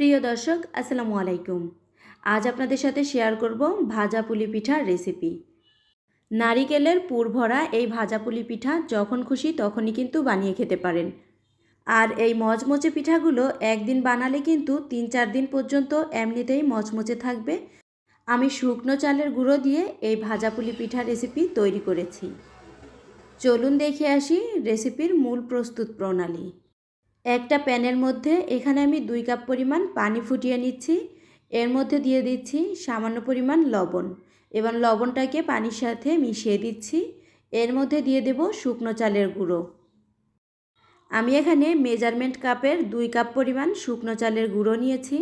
প্রিয় দর্শক, আসসালামু আলাইকুম। আজ আপনাদের সাথে শেয়ার করব ভাজা পুলি পিঠার রেসিপি নারিকেলের পুর ভরা এই ভাজা পুলি পিঠা যখন খুশি তখনই কিন্তু বানিয়ে খেতে পারেন। আর এই মচমচে পিঠাগুলো একদিন বানালে কিন্তু তিন চার দিন পর্যন্ত এমনিতেই মচমচে থাকবে। আমি শুকনো চালের গুঁড়ো দিয়ে এই ভাজা পুলি পিঠা রেসিপি তৈরি করেছি। চলুন দেখে আসি রেসিপির মূল প্রস্তুত প্রণালী। একটা প্যানের মধ্যে এখানে আমি দুই কাপ পরিমাণ পানি ফুটিয়ে নিচ্ছি। এর মধ্যে দিয়ে দিচ্ছি সামান্য পরিমাণ লবণ। এবার লবণটাকে পানির সাথে মিশিয়ে দিচ্ছি। এর মধ্যে দিয়ে দেব শুকনো চালের গুঁড়ো। আমি এখানে মেজারমেন্ট কাপের দুই কাপ পরিমাণ শুকনো চালের গুঁড়ো নিয়েছি।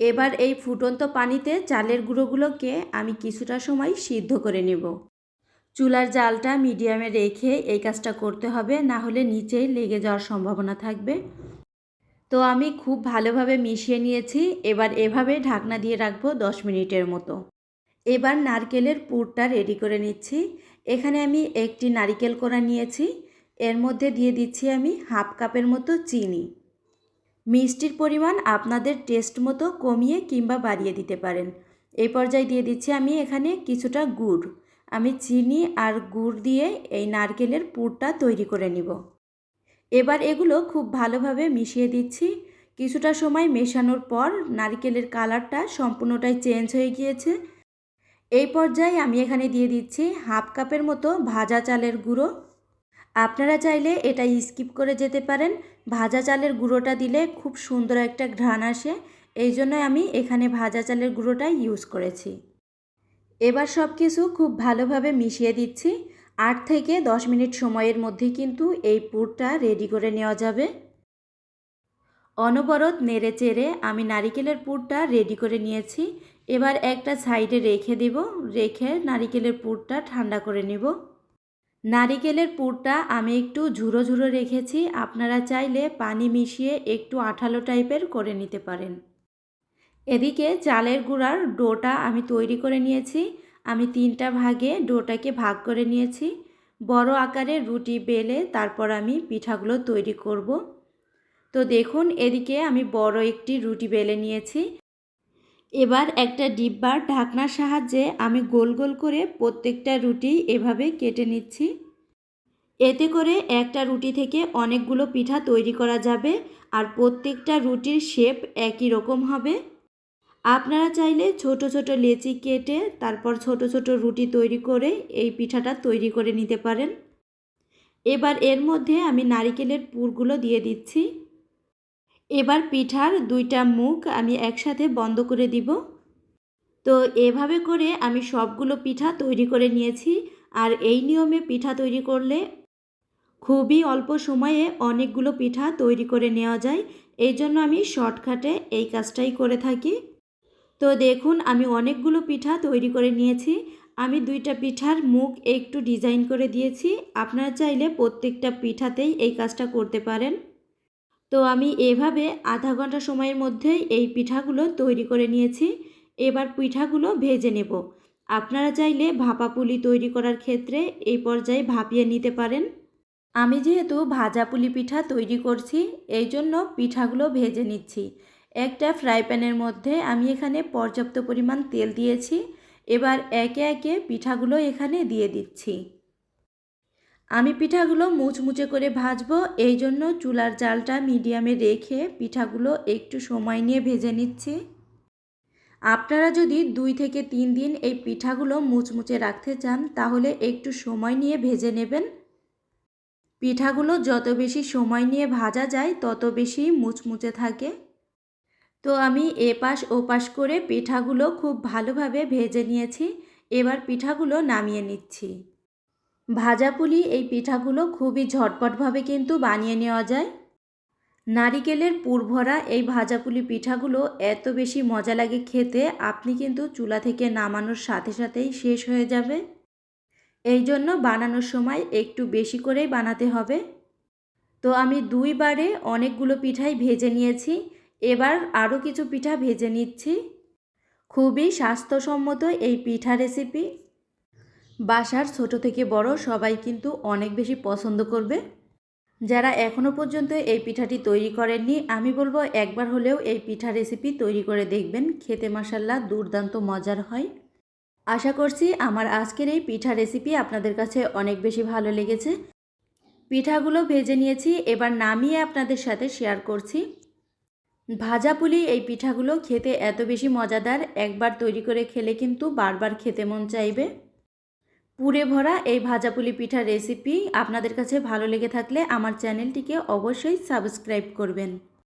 এবার এই ফুটন্ত পানিতে চালের গুঁড়োগুলোকে আমি কিছুটা সময় সিদ্ধ করে নেব। চুলার জালটা মিডিয়ামে রেখে এই কাজটা করতে হবে, না হলে নিচেই লেগে যাওয়ার সম্ভাবনা থাকবে। তো আমি খুব ভালোভাবে মিশিয়ে নিয়েছি, এবার এভাবে ঢাকনা দিয়ে রাখব দশ মিনিটের মতো। এবার নারকেলের পুরটা রেডি করে নিচ্ছি। এখানে আমি একটি নারিকেল কোড়া নিয়েছি, এর মধ্যে দিয়ে দিচ্ছি আমি হাফ কাপের মতো চিনি। মিষ্টির পরিমাণ আপনাদের টেস্ট মতো কমিয়ে কিংবা বাড়িয়ে দিতে পারেন। এই পর্যায়ে দিয়ে দিচ্ছি আমি এখানে কিছুটা গুড়। আমি চিনি আর গুড় দিয়ে এই নারকেলের পুরটা তৈরি করে নিব। এবার এগুলো খুব ভালোভাবে মিশিয়ে দিচ্ছি। কিছুটা সময় মেশানোর পর নারকেলের কালারটা সম্পূর্ণটাই চেঞ্জ হয়ে গিয়েছে। এই পর্যায়ে আমি এখানে দিয়ে দিচ্ছি হাফ কাপের মতো ভাজা চালের গুঁড়ো। আপনারা চাইলে এটা স্কিপ করে যেতে পারেন। ভাজা চালের গুঁড়োটা দিলে খুব সুন্দর একটা ঘ্রাণ আসে। এই জন্য আমি এখানে ভাজা চালের গুঁড়োটাই ইউজ করেছি। এবার সব কিছু খুব ভালোভাবে মিশিয়ে দিচ্ছি। আট থেকে দশ মিনিট সময়ের মধ্যে কিন্তু এই পুরটা রেডি করে নেওয়া যাবে। অনবরত নেড়ে চেড়ে আমি নারিকেলের পুরটা রেডি করে নিয়েছি। এবার একটা সাইডে রেখে দিব, রেখে নারিকেলের পুরটা ঠান্ডা করে নেব। নারিকেলের পুরটা আমি একটু ঝুরো ঝুরো রেখেছি। আপনারা চাইলে পানি মিশিয়ে একটু আঠালো টাইপের করে নিতে পারেন। এদিকে চালের গুঁড়ার ডোটা আমি তৈরি করে নিয়েছি। আমি তিনটা ভাগে ডোটাকে ভাগ করে নিয়েছি। বড় আকারে রুটি বেলে তারপর আমি পিঠাগুলো তৈরি করব। তো দেখুন, এদিকে আমি বড় একটি রুটি বেলে নিয়েছি। এবার একটা ডিব্বার ঢাকনার সাহায্যে আমি গোল গোল করে প্রত্যেকটা রুটি এভাবে কেটে নিচ্ছি। এতে করে একটা রুটি থেকে অনেকগুলো পিঠা তৈরি করা যাবে আর প্রত্যেকটা রুটির শেপ একই রকম হবে। আপনারা চাইলে ছোট ছোট লেচি কেটে তারপর ছোট ছোট রুটি তৈরি করে এই পিঠাটা তৈরি করে নিতে পারেন। এবার এর মধ্যে আমি নারিকেলের পুরগুলো দিয়ে দিচ্ছি। এবার পিঠার দুইটা মুখ আমি একসাথে বন্ধ করে দিব। তো এভাবে করে আমি সবগুলো পিঠা তৈরি করে নিয়েছি আর এই নিয়মে পিঠা তৈরি করলে খুবই অল্প সময়ে অনেকগুলো পিঠা তৈরি করে নেওয়া যায়। এই জন্য আমি শর্টকাটে এই কাজটাই করে থাকি। তো দেখুন, আমি অনেকগুলো পিঠা তৈরি করে নিয়েছি। আমি দুইটা পিঠার মুখ একটু ডিজাইন করে দিয়েছি। আপনারা চাইলে প্রত্যেকটা পিঠাতেই এই কাজটা করতে পারেন। তো আমি এভাবে আধা ঘণ্টা সময়ের মধ্যে এই পিঠাগুলো তৈরি করে নিয়েছি। এবার পিঠাগুলো ভেজে নেব। আপনারা চাইলে ভাপা পুলি তৈরি করার ক্ষেত্রে এই পর্যায়ে ভাপিয়ে নিতে পারেন। আমি যেহেতু ভাজা পুলি পিঠা তৈরি করছি এই জন্য পিঠাগুলো ভেজে নিচ্ছি। একটা ফ্রাই প্যানের মধ্যে আমি এখানে পর্যাপ্ত পরিমাণ তেল দিয়েছি। এবার একে একে পিঠাগুলো এখানে দিয়ে দিচ্ছি। আমি পিঠাগুলো মুচমুচে করে ভাজবো, এই জন্য চুলার জালটা মিডিয়ামে রেখে পিঠাগুলো একটু সময় নিয়ে ভেজে নিচ্ছি। আপনারা যদি দুই থেকে তিন দিন এই পিঠাগুলো মুচমুচে রাখতে চান, তাহলে একটু সময় নিয়ে ভেজে নেবেন। পিঠাগুলো যত বেশি সময় নিয়ে ভাজা যায়, তত বেশি মুচমুচে থাকে। তো আমি এপাশ ওপাশ করে পিঠাগুলো খুব ভালোভাবে ভেজে নিয়েছি। এবার পিঠাগুলো নামিয়ে নিচ্ছি। ভাজা পুলি এই পিঠাগুলো খুবই ঝটপটভাবে কিন্তু বানিয়ে নেওয়া যায়। নারিকেলের পুরভরা এই ভাজাপুলি পিঠাগুলো এত বেশি মজা লাগে খেতে, আপনি কিন্তু চুলা থেকে নামানোর সাথে সাথেই শেষ হয়ে যাবে। এই জন্য বানানোর সময় একটু বেশি করেই বানাতে হবে। তো আমি দুইবারে অনেকগুলো পিঠাই ভেজে নিয়েছি। এবার আরও কিছু পিঠা ভেজে নিচ্ছি। খুবই স্বাস্থ্যসম্মত এই পিঠা রেসিপি বাসার ছোট থেকে বড় সবাই কিন্তু অনেক বেশি পছন্দ করবে। যারা এখনও পর্যন্ত এই পিঠাটি তৈরি করেননি, আমি বলব একবার হলেও এই পিঠা রেসিপি তৈরি করে দেখবেন, খেতে মশাল্লা দুর্দান্ত মজার হয়। আশা করছি আমার আজকের এই পিঠা রেসিপি আপনাদের কাছে অনেক বেশি ভালো লেগেছে। পিঠাগুলো ভেজে নিয়েছি, এবার নামিয়ে আপনাদের সাথে শেয়ার করছি। ভাজা পুলি এই পিঠাগুলো খেতে এত বেশি মজাদার, একবার তৈরি করে খেলে কিন্তু বারবার খেতে মন চাইবে। পুরে ভরা এই ভাজা পুলি পিঠার রেসিপি আপনাদের কাছে ভালো লেগে থাকলে আমার চ্যানেলটিকে অবশ্যই সাবস্ক্রাইব করবেন।